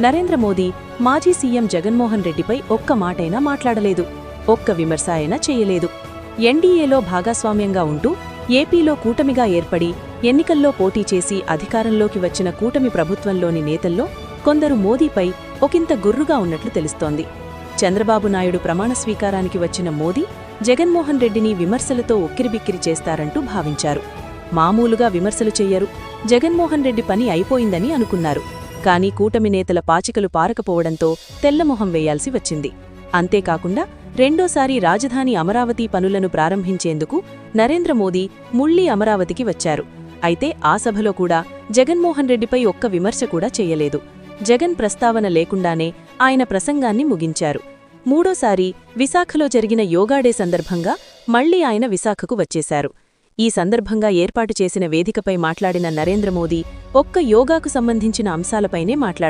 నరేంద్ర మోదీ మాజీ సీఎం జగన్మోహన్ రెడ్డిపై ఒక్క మాటైనా మాట్లాడలేదు. ఒక్క విమర్శ అయినా చేయలేదు. ఎన్డీఏలో భాగస్వామ్యంగా ఉంటూ ఏపీలో కూటమిగా ఏర్పడి ఎన్నికల్లో పోటీ చేసి అధికారంలోకి వచ్చిన కూటమి ప్రభుత్వంలోని నేతల్లో కొందరు మోదీపై ఒకంత గుర్రుగా ఉన్నట్లు తెలుస్తోంది. చంద్రబాబు నాయుడు ప్రమాణ స్వీకారానికి వచ్చిన మోదీ జగన్మోహన్ రెడ్డిని విమర్శలతో ఉక్కిరిబిక్కిరి చేస్తారంటూ భావించారు. మామూలుగా విమర్శలు చెయ్యరు. జగన్మోహన్ రెడ్డి పని అయిపోయిందని అనుకున్నారు. కానీ కూటమి నేతల పాచికలు పారకపోవడంతో తెల్లమొహం వేయాల్సి వచ్చింది. అంతేకాకుండా రెండోసారి రాజధాని అమరావతి పనులను ప్రారంభించేందుకు నరేంద్ర మోదీ ముళ్ళీ అమరావతికి వచ్చారు. అయితే ఆ సభలో కూడా జగన్మోహన్ రెడ్డిపై ఒక్క విమర్శ కూడా చేయలేదు. జగన్ ప్రస్తావన లేకుండానే ఆయన ప్రసంగాన్ని ముగించారు. మూడోసారి విశాఖలో జరిగిన యోగాడే సందర్భంగా మళ్ళీ ఆయన విశాఖకు వచ్చేశారు. ఈ సందర్భంగా ఏర్పాటు చేసిన వేదికపై మాట్లాడిన నరేంద్ర మోదీ ఒక్క యోగాకు సంబంధించిన అంశాలపైనే మాట్లాడారు.